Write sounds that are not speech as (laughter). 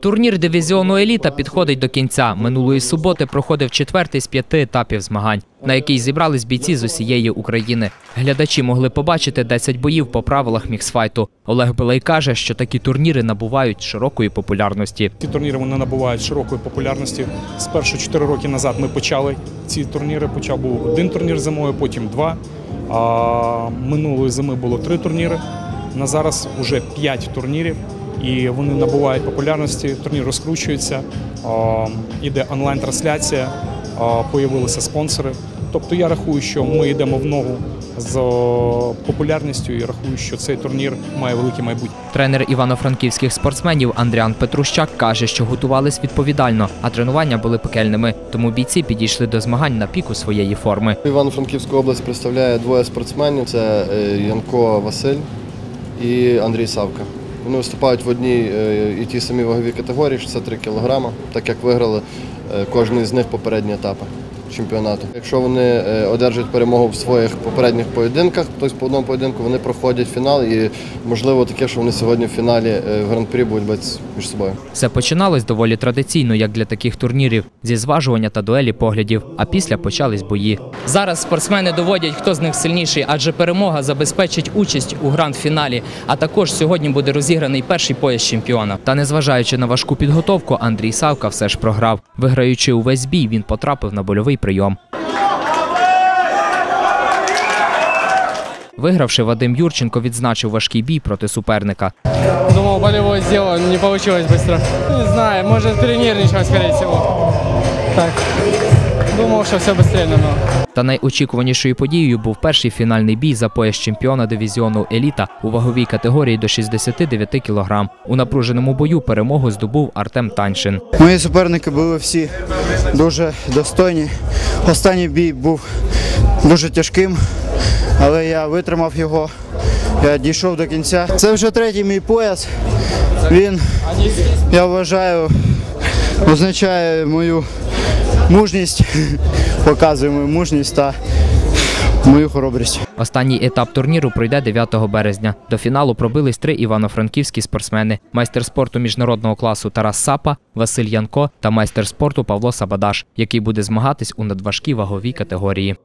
Турнір дивізіону еліта підходить до кінця. Минулої суботи проходив четвертий з п'яти етапів змагань, на який зібрались бійці з усієї України. Глядачі могли побачити 10 боїв по правилах міксфайту. Олег Белей каже, що такі турніри набувають широкої популярності. Ці турніри вони набувають широкої популярності. Спершу 4 роки назад ми почали ці турніри. Почав був один турнір зимою, потім два. А минулої зими було три турніри. На зараз вже 5 турнірів, і вони набувають популярності. Турнір розкручується, іде онлайн-трансляція, появилися спонсори. Тобто я рахую, що ми йдемо в ногу з популярністю і рахую, що цей турнір має велике майбутнє. Тренер івано-франківських спортсменів Андріан Петрущак каже, що готувались відповідально, а тренування були пекельними. Тому бійці підійшли до змагань на піку своєї форми. Івано-Франківську область представляє двоє спортсменів: це е, Янко Василь і Андрій Савка. Вони виступають в одній е, і тій самій ваговій категорії 63 кг, так як виграли кожний кожен з них попередні етапи чемпіонату. Якщо вони е, одержать перемогу в своїх попередніх поєдинках, тобто по одному поєдинку вони проходять фінал, і можливо таке, що вони сьогодні в фіналі е, в гран-прі будуть битися між собою. Все починалось доволі традиційно, як для таких турнірів, зі зважування та дуелі поглядів. А після почались бої. Зараз спортсмени доводять, хто з них сильніший, адже перемога забезпечить участь у гранд-фіналі. А також сьогодні буде розіграний перший пояс чемпіона. Та незважаючи на важку підготовку, Андрій Савка все ж програв. Виграючи увесь бій, він потрапив на больовий прийом. Вигравши, Вадим Юрченко відзначив важкий бій проти суперника. Думал, болевой сделал, не получилось быстро. Не знаю, может перенервничал, скорее всего. Так, думал, что все быстрее намного. Та найочікуванішою подією був перший фінальний бій за пояс чемпіона дивізіону Еліта у ваговій категорії до 69 кг. У напруженому бою перемогу здобув Артем Таньшин. Мої суперники були всі дуже достойні. Останній бій був дуже тяжким, але я витримав його. Я дійшов до кінця. Це вже третій мій пояс. Він, я вважаю, означає мою мужність, (laughs) показує мою мужність мою хоробрість. Останній етап турніру пройде 9 березня. До фіналу пробились три івано-франківські спортсмени: майстер спорту міжнародного класу Тарас Сапа, Василь Янко та майстер спорту Павло Сабадаш, який буде змагатись у надважкій ваговій категорії.